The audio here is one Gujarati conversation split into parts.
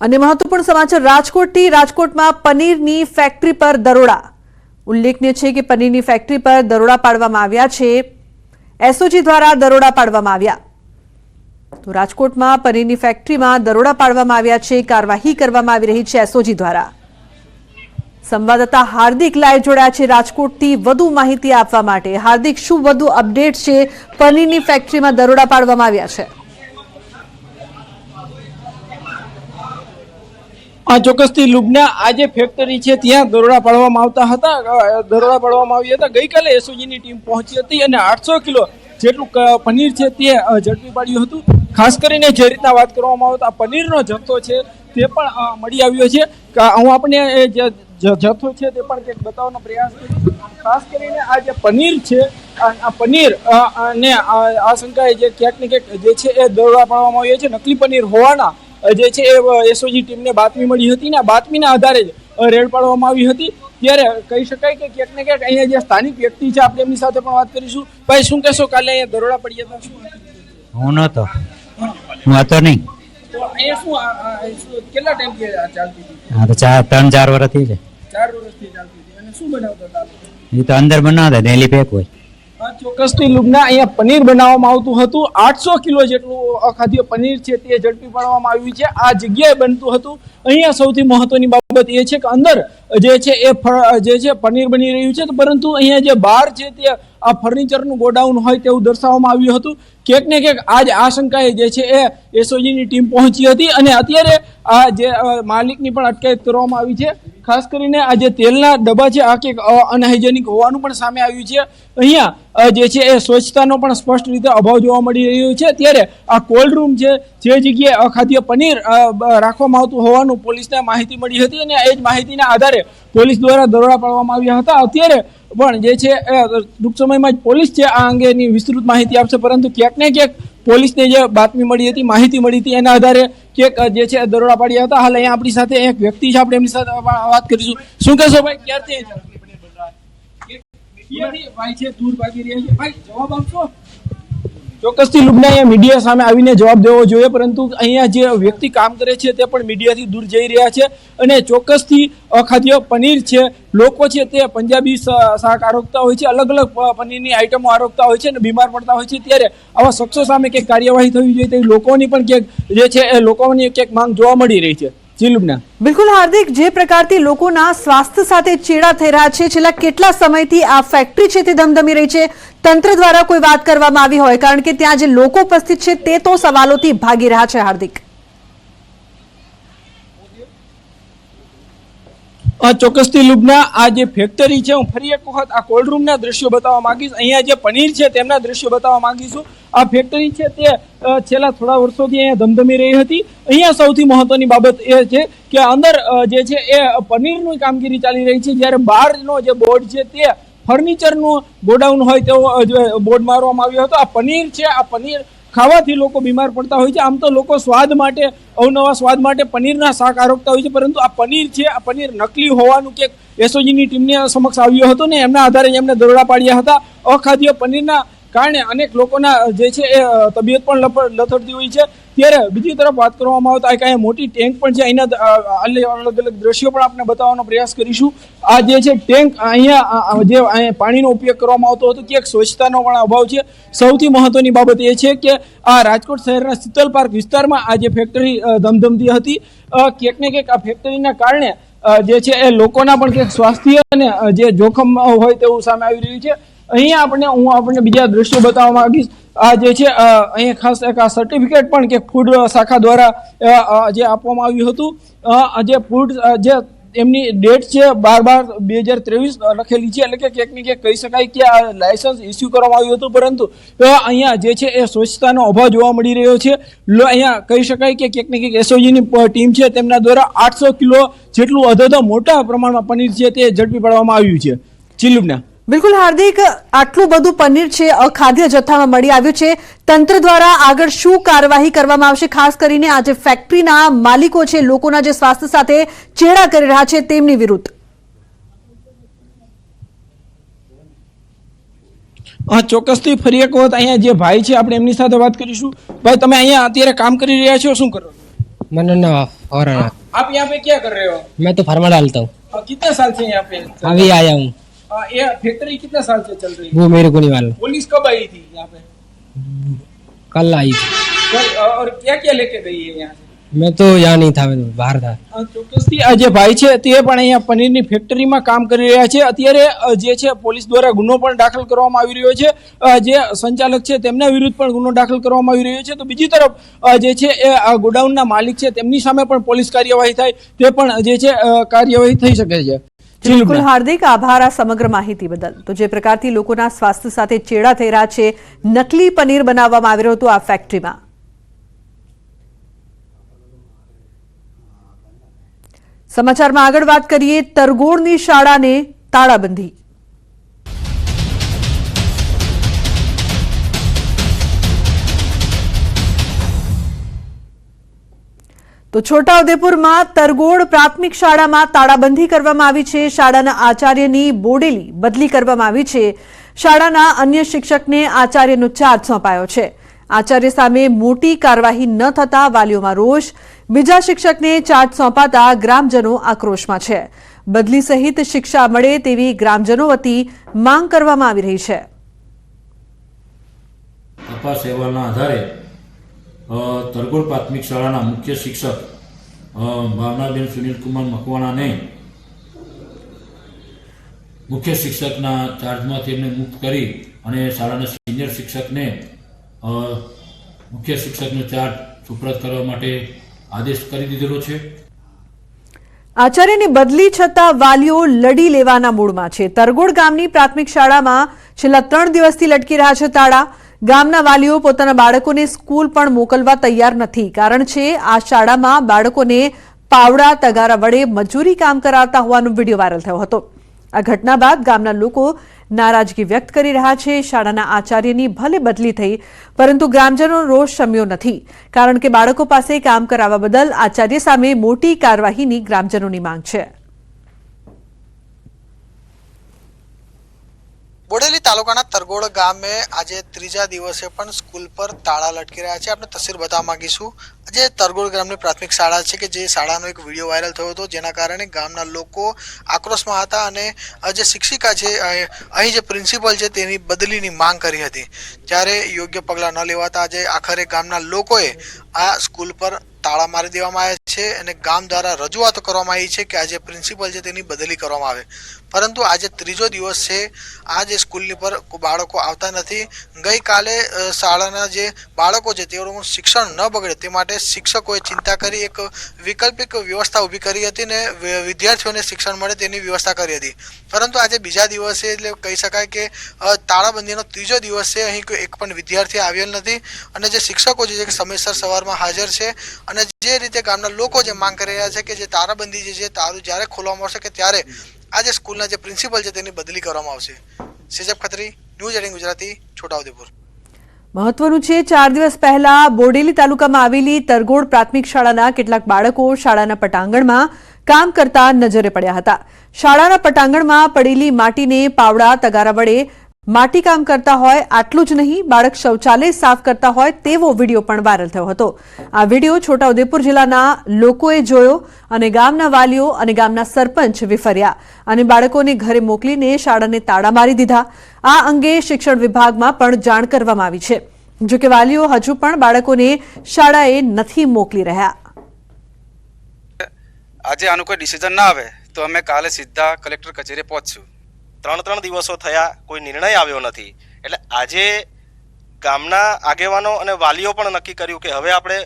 અને મહત્વપૂર્ણ સમાચાર, રાજકોટથી રાજકોટમાં પનીરની ફેક્ટરી પર દરોડા. ઉલ્લેખનીય છે કે પનીરની ફેક્ટરી પર દરોડા પાડવામાં આવ્યા છે. એસઓજી દ્વારા દરોડા પાડવામાં આવ્યા. તો રાજકોટમાં પનીરની ફેક્ટરીમાં દરોડા પાડવામાં આવ્યા છે. કાર્યવાહી કરવામાં આવી રહી છે એસઓજી દ્વારા. સંવાદદાતા હાર્દિક લાઈવ જોડાયા છે રાજકોટથી વધુ માહિતી આપવા માટે. હાર્દિક, શું વધુ અપડેટ છે? પનીરની ફેક્ટરીમાં દરોડા પાડવામાં આવ્યા છે. આ ચોક્કસથી લુબના આ જે ફેક્ટરી છે, ત્યાં દરોડા પાડવામાં આવતા હતા. દરોડા પાડવામાં આવ્યા હતા. ગઈકાલે એસઓજીની ટીમ પહોંચી હતી અને આઠસો કિલો જેટલું પનીર છે તે ઝડપી પાડ્યું હતું. ખાસ કરીને જે રીતના વાત કરવામાં આવતા પનીરનો જથ્થો છે તે પણ મળી આવ્યો છે. હું આપણે એ જે જથ્થો છે તે પણ કંઈક બતાવવાનો પ્રયાસ કરીશ. ખાસ કરીને આ જે પનીર છે, આ પનીર અને આ શંકાએ જે ક્યાંક ને ક્યાંક જે છે એ દરોડા પાડવામાં આવ્યો છે. નકલી પનીર હોવાના જે છે એ એસઓજી ટીમને બાતમી મળી હતી ને બાતમીના આધારે જ રેડ પાડવામાં આવી હતી. ત્યારે કહી શકાય કે ક્યાંક ને ક્યાંક અહીંયા જે સ્થાનિક વ્યક્તિ છે આપણે એમની સાથે પણ વાત કરીશું. ભાઈ શું કહેશો? કાલે અહીંયા દરોડા પડ્યા હતા. શું? હું નહોતો હું. હતો નહીં. કેટલા ટાઈમથી ચાલતી હતી? આ તો ચાર ત્રણ ચાર વર્ષથી છે. ચાર વર્ષથી ચાલતી હતી. અને શું બનાવતા હતા એ તો અંદર બનાવતા ડેલી પેક હોય. ચોક્કસથી લુબના અહીંયા પનીર બનાવવામાં આવતું હતું. આઠસો કિલો જેટલું અખાદ્ય પનીર છે તે ઝડપી પાડવામાં આવ્યું છે. આ જગ્યાએ બનતું હતું. અહીંયા સૌથી મહત્વની બાબત એ છે કે અંદર જે છે એ જે છે પનીર બની રહ્યું છે. પરંતુ અહીંયા જે બહાર છે તે આ ફર્નિચરનું ગોડાઉન હોય તેવું દર્શાવવામાં આવ્યું હતું. ક્યાંક ને ક્યાંક આજ આશંકાએ જે છે એ એસઓજીની ટીમ પહોંચી હતી અને અત્યારે આ જે માલિકની પણ અટકાયત કરવામાં આવી છે. ખાસ કરીને આ જે તેલના ડબ્બા છે, આ કંઈક અનહાઇજેનિક હોવાનું પણ સામે આવ્યું છે. અહીંયા જે છે એ સ્વચ્છતાનો પણ સ્પષ્ટ રીતે અભાવ જોવા મળી રહ્યો છે. ત્યારે આ કોલ્ડ રૂમ છે, જે જગ્યાએ અખાદ્ય પનીર રાખવામાં આવતું હોવાનું પોલીસને માહિતી મળી હતી અને એ જ માહિતીના આધારે પોલીસ દ્વારા દરોડા પાડવામાં આવ્યા હતા. અત્યારે પણ જે છે ટૂંક સમયમાં જ પોલીસ છે આ અંગેની વિસ્તૃત માહિતી આપશે પરંતુ ક્યાંક ને ક્યાંક પોલીસને જે બાતમી મળી હતી માહિતી મળી હતી એના આધારે ક્યાંક જે છે દરોડા પાડ્યા હતા. હાલ અહીંયા આપણી સાથે એક વ્યક્તિ છે આપણે એમની સાથે વાત કરીશું. શું કહેશો ભાઈ ક્યારથી ભાઈ છે દૂર ભાગી રહ્યા છે. ભાઈ જવાબ આપશો? ચોક્કસથી લુબના અહીંયા મીડિયા સામે આવીને જવાબ દેવો જોઈએ, પરંતુ અહીંયા જે વ્યક્તિ કામ કરે છે તે પણ મીડિયાથી દૂર જઈ રહ્યા છે અને ચોક્કસથી અખાદ્ય પનીર છે, લોકો છે તે પંજાબી શાક આરોગતા હોય છે, અલગ અલગ પનીરની આઈટમો આરોગતા હોય છે અને બીમાર પડતા હોય છે, ત્યારે આવા શખ્સો સામે કંઈક કાર્યવાહી થવી જોઈએ તેવી લોકોની પણ ક્યાંક જે છે એ લોકોની ક્યાંક માંગ જોવા મળી રહી છે. જી, લુબના. બિલકુલ હાર્દિક, જે પ્રકારથી લોકોના સ્વાસ્થ્ય સાથે ચેડા થઈ રહ્યા છે, છેલ્લા કેટલા સમયથી આ ફેક્ટરી છે તે ધમધમી રહી છે, તંત્ર દ્વારા કોઈ વાત કરવામાં આવી હોય, કારણ કે ત્યાં જે લોકો ઉપસ્થિત છે તે તો સવાલોથી ભાગી રહ્યા છે, હાર્દિક. ચોક્કસથી લુબના આ જે ફેક્ટરી છે, હું ફરી એક વખત આ કોલ્ડ રૂમના દ્રશ્યો બતાવવા માંગીશ. અહીંયા જે પનીર છે, તેમના દ્રશ્યો બતાવવા માંગીશું આ ફેક્ટરી છે તે છેલ્લા થોડા વર્ષોથી અહીંયા ધમધમી રહી હતી. અહીંયા સૌથી મહત્વની બાબત એ છે કે અંદર જે છે એ પનીરની કામગીરી ચાલી રહી છે. જ્યારે બહારનો જે બોર્ડ છે તે ફર્નિચરનું ગોડાઉન હોય તેવો બોર્ડ મારવામાં આવ્યો હતો. આ પનીર છે, આ પનીર ખાવાથી લોકો બીમાર પડતા હોય છે. આમ તો લોકો સ્વાદ માટે, અવનવા સ્વાદ માટે પનીરના શાક આરોગતા હોય છે. પરંતુ આ પનીર છે, આ પનીર નકલી હોવાનું કે એસઓજીની ટીમને સમક્ષ આવ્યો હતો ને, એમના આધારે એમને દરોડા પાડ્યા હતા. અખાદ્ય પનીરના કારણે અનેક લોકોના જે છે એ તબિયત પણ લથડતી હોય છે. ત્યારે બીજી તરફ વાત કરવામાં આવે તો આ કાંઈ મોટી ટેન્ક પણ છે. અહીંના અલગ અલગ દ્રશ્યો પણ આપણે બતાવવાનો પ્રયાસ કરીશું. આ જે છે ટેન્ક, અહીંયા જે અહીંયા પાણીનો ઉપયોગ કરવામાં આવતો હતો ક્યાંક સ્વચ્છતાનો પણ અભાવ છે. સૌથી મહત્વની બાબત એ છે કે આ રાજકોટ શહેરના શીતલ પાર્ક વિસ્તારમાં આ જે ફેક્ટરી ધમધમતી હતી ક્યાંક ને ક્યાંક આ ફેક્ટરીના કારણે જે છે એ લોકોના પણ ક્યાંક સ્વાસ્થ્ય અને જે જોખમ હોય તેવું સામે આવી રહ્યું છે. અહીંયા આપણે હું આપણને બીજા દ્રશ્યો બતાવવા માંગીશ. આ જે છે અહીંયા ખાસ એક આ સર્ટિફિકેટ પણ કે ફૂડ શાખા દ્વારા જે આપવામાં આવ્યું હતું. જે ફૂડ જે એમની ડેટ છે, બાર બાર બે હજાર ત્રેવીસ લખેલી છે. એટલે કે ક્યાંક ને ક્યાંક કહી શકાય કે આ લાયસન્સ ઇસ્યુ કરવામાં આવ્યું હતું. પરંતુ અહીંયા જે છે, એ સ્વચ્છતાનો અભાવ જોવા મળી રહ્યો છે. અહીંયા કહી શકાય કે ક્યાંક ને ક્યાંક એસઓજીની ટીમ છે, તેમના દ્વારા આઠસો કિલો જેટલું અધધો મોટા પ્રમાણમાં પનીર છે, તે ઝડપી પાડવામાં આવ્યું છે. ચિલુબના બિલકુલ હાર્દિક આટલું બધું પનીર છે અખાદ્ય જથ્થામાં મળી આવ્યું છે તંત્ર દ્વારા આગળ શું કાર્યવાહી કરવામાં આવશે ખાસ કરીને આ જે ફેક્ટરીના માલિકો છે લોકોના જે સ્વાસ્થ્ય સાથે ચેડા કરી રહ્યા છે તેમની વિરુદ્ધ હા ચોક્કસથી ફરી એક વખત અહીંયા જે ભાઈ છે આપણે એમની સાથે વાત કરીશું ભાઈ તમે અહીંયા અત્યારે કામ કરી રહ્યા છો શું કરો मैंने ना और आना आप यहाँ पे क्या कर रहे हो मैं तो फार्मा डालता हूँ अ, कितने साल से यहाँ पे चल- अभी आया हूँ अ, ये फैक्ट्री कितने साल से चल रही है वो मेरे को नहीं मालूम पुलिस कब आई थी यहाँ पे कल आई थी कल, अ, और क्या क्या लेके गई है यहाँ से मैं तो यहाँ नहीं था मैं तो बाहर था અ, ચોક્કસથી આ જે ભાઈ છે તે પણ અહીંયા પનીરની ફેક્ટરીમાં કામ કરી રહ્યા છે અત્યારે અ, જે છે પોલીસ દ્વારા ગુનો પણ દાખલ કરવામાં આવી રહ્યો છે અ, જે સંચાલક છે તેમના વિરુદ્ધ પણ ગુનો દાખલ કરવામાં આવી રહ્યો છે તો બીજી તરફ અ, જે છે એ આ ગોડાઉનના માલિક છે તેમની સામે પણ પોલીસ કાર્યવાહી થાય તે પણ જે છે અ, કાર્યવાહી થઈ શકે છે જી, બિલકુલ હાર્દિક આભાર આ સમગ્ર માહિતી બદલ. તો જે પ્રકારથી લોકોના સ્વાસ્થ્ય સાથે ચેડા થઈ રહ્યા છે નકલી પનીર બનાવવામાં આવી રહ્યું હતું આ ફેક્ટરીમાં. સમાચારમાં આગળ વાત કરીએ તરગોળની શાળાને તાળાબંધી. તો છોટાઉદેપુરમાં તરગોડ પ્રાથમિક શાળામાં તાળાબંધી કરવામાં આવી છે. શાળાના આચાર્યની બોડેલી બદલી કરવામાં આવી છે. શાળાના અન્ય શિક્ષકને આચાર્યનો ચાર્જ સોંપાયો છે. આચાર્ય સામે મોટી કાર્યવાહી ન થતા વાલીઓમાં રોષ. બીજા શિક્ષકને ચાર્જ સોંપાતા ગ્રામજનો આક્રોશમાં છે. બદલી સહિત શિક્ષા મળે તેવી ગ્રામજનો વતી માંગ કરવામાં આવી રહી છે. તપાસ સેવાના આધારે તરગોળ પ્રાથમિક શાળાના મુખ્ય શિક્ષક ભાવનાબેન સુનિલકુમાર મકવાણાને મુખ્ય શિક્ષકના ચાર્જમાંથી એમને મુક્ત કરી અને શાળાના સિનિયર શિક્ષકને મુખ્ય શિક્ષકનો ચાર્જ સુપ્રત કરવા માટે આદેશ કરી દીધેલો છે. આચાર્યની બદલી છતાં વાલીઓ લડી લેવાના મૂડમાં છે. તરગોડ ગામની પ્રાથમિક શાળામાં છેલ્લા ત્રણ દિવસથી લટકી રહ્યા છે તાળા. ગામના વાલીઓ પોતાના બાળકોને સ્કૂલ પણ મોકલવા તૈયાર નથી. કારણ છે, આ શાળામાં બાળકોને પાવડા તગારા વડે મજૂરી કામ કરાવતા હોવાનો વીડિયો વાયરલ થયો હતો. આ ઘટના બાદ ગામના લોકો નારાજગી વ્યક્ત કરી રહ્યા છે. શાળાના આચાર્યની ભલે બદલી થઈ, પરંતુ ગ્રામજનો રોષ શમ્યો નથી. કારણ કે બાળકો પાસે કામ કરાવવા બદલ આચાર્ય સામે મોટી કાર્યવાહીની ગ્રામજનોની માંગ છે. બોડેલી તાલુકાના તરગોડ ગામે આજે ત્રીજા દિવસે પણ સ્કૂલ પર તાળા લટકી રહ્યા છે. આપણે તસવીર બતાવવા માંગીશું. આજે તરગોડ ગામની પ્રાથમિક શાળા છે કે જે શાળાનો એક વીડિયો વાયરલ થયો હતો, જેના કારણે ગામના લોકો આક્રોશમાં હતા અને જે શિક્ષિકા છે અહીં જે પ્રિન્સિપલ છે તેની બદલીની માંગ કરી હતી. જ્યારે યોગ્ય પગલાં ન લેવાતા આજે આખરે ગામના લોકોએ આ સ્કૂલ પર તાળા મારી દેવામાં આવ્યા છે અને ગામ દ્વારા રજૂઆત કરવામાં આવી છે કે આજે પ્રિન્સિપલ છે તેની બદલી કરવામાં આવે. પરંતુ આજે ત્રીજો દિવસ છે. આજે સ્કૂલની પર બાળકો આવતા નથી. ગઈકાલે શાળાના જે બાળકો છે તેઓનું શિક્ષણ ન બગડે તે માટે શિક્ષકોએ ચિંતા કરી, એક વૈકલ્પિક વ્યવસ્થા ઊભી કરી હતી ને વિદ્યાર્થીઓને શિક્ષણ મળે તેની વ્યવસ્થા કરી હતી. પરંતુ આજે બીજા દિવસે એટલે કહી શકાય કે તાળાબંધીનો ત્રીજો દિવસ છે. અહીં એક પણ વિદ્યાર્થી આવેલ નથી. અને જે શિક્ષકો છે જે સમયસર સવારમાં હાજર છે અને જે રીતે ગામના લોકો જે માંગ કરી રહ્યા છે કે જે તારાબંધી જે છે તારું જ્યારે ખોલવામાં આવશે કે ત્યારે આ જે સ્કૂલના જે પ્રિન્સિપલ છે તેની બદલી કરવામાં આવશે. સેજબ ખત્રી, ન્યૂઝ એટીન ગુજરાતી, છોટાઉદેપુર. મહત્વનું છે, ચાર દિવસ પહેલા બોડેલી તાલુકામાં આવેલી તરગોડ પ્રાથમિક શાળાના કેટલાક બાળકો શાળાના પટાંગણમાં કામ કરતા નજરે પડ્યા હતા. શાળાના પટાંગણમાં પડેલી માટીને પાવડા તગારા વડે માટી કામ કરતા હોય, આટલું જ નહીં, બાળક શૌચાલય સાફ કરતા હોય તેવો વીડિયો પણ વાયરલ થયો હતો. આ વીડિયો છોટાઉદેપુર જિલ્લાના લોકોએ જોયો અને ગામના વાલીઓ અને ગામના સરપંચ વિફર્યા અને બાળકોને ઘરે મોકલીને શાળાને તાળા મારી દીધા. આ અંગે શિક્ષણ વિભાગમાં પણ જાણ કરવામાં આવી છે. જોકે વાલીઓ હજુ પણ બાળકોને શાળાએ નથી મોકલી રહ્યા. આજે આનું કોઈ ડિસિઝન ના આવે તો અમે કાલે સીધા કલેક્ટર કચેરીએ પહોંચશું. ત્રણ ત્રણ દિવસો થયા કોઈ નિર્ણય આવ્યો નથી. એટલે આજે ગામના આગેવાનો અને વાલીઓ પણ નક્કી કર્યું કે હવે આપણે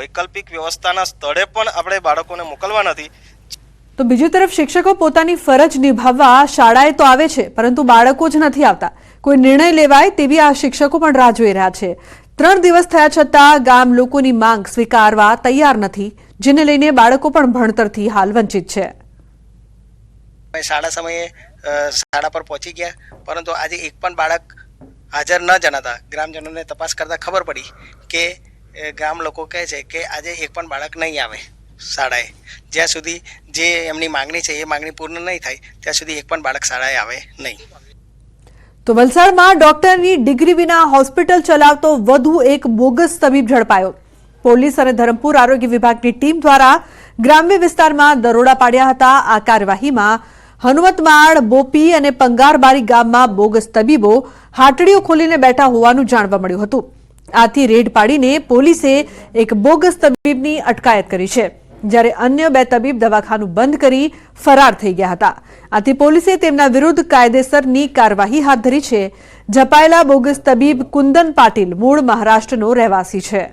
વૈકલ્પિક વ્યવસ્થાના સ્થળે પણ આપણે બાળકોને મોકલવા નથી. તો બીજી તરફ શિક્ષકો પોતાની ફરજ નિભાવવા શાળાએ તો આવે છે પરંતુ બાળકો જ નથી આવતા. કોઈ નિર્ણય લેવાય તેવી આ શિક્ષકો પણ રાહ જોઈ રહ્યા છે. ત્રણ દિવસ થયા છતાં ગામ લોકોની માંગ સ્વીકારવા તૈયાર નથી જેને લઈને બાળકો પણ ભણતરથી હાલ વંચિત છે. શાળા સમયે શાળા પર પહોંચી ગયા. પરંતુ આજે એક પણ બાળક હાજર ન જણાતા. ગ્રામજનોને તપાસ કરતાં ખબર પડી કે ગ્રામ લોકો કહે છે કે આજે એક પણ બાળક નહીં આવે શાળાએ. જ્યાં સુધી જે એમની માંગણી છે, એ માંગણી પૂર્ણ નહીં થાય, ત્યાં સુધી એક પણ બાળક શાળાએ આવે નહીં. તો વલસાડમાં ડોક્ટરની ડિગ્રી વિના હોસ્પિટલ ચલાવતો વધુ એક બોગસ તબીબ ઝડપાયો. પોલીસ અને ધરમપુર આરોગ્ય વિભાગની ટીમ દ્વારા ગ્રામ્ય વિસ્તારમાં દરોડા પાડ્યા હતા. આ કાર્યવાહીમાં હનુમતમાળ બોપી અને પંગારબારી ગામમાં બોગસ તબીબો હાટડીઓ ખોલીને બેઠા હોવાનું જાણવા મળ્યું હતું. આથી રેડ પાડીને પોલીસે એક બોગસ તબીબની અટકાયત કરી છે, જ્યારે અન્ય બે તબીબ દવાખાનું બંધ કરી ફરાર થઈ ગયા હતા. આથી પોલીસે તેમના વિરુદ્ધ કાયદેસરની કાર્યવાહી હાથ ધરી છે. ઝપાયેલા બોગસ તબીબ કુંદન પાટીલ મૂળ મહારાષ્ટ્રનો રહેવાસી છે.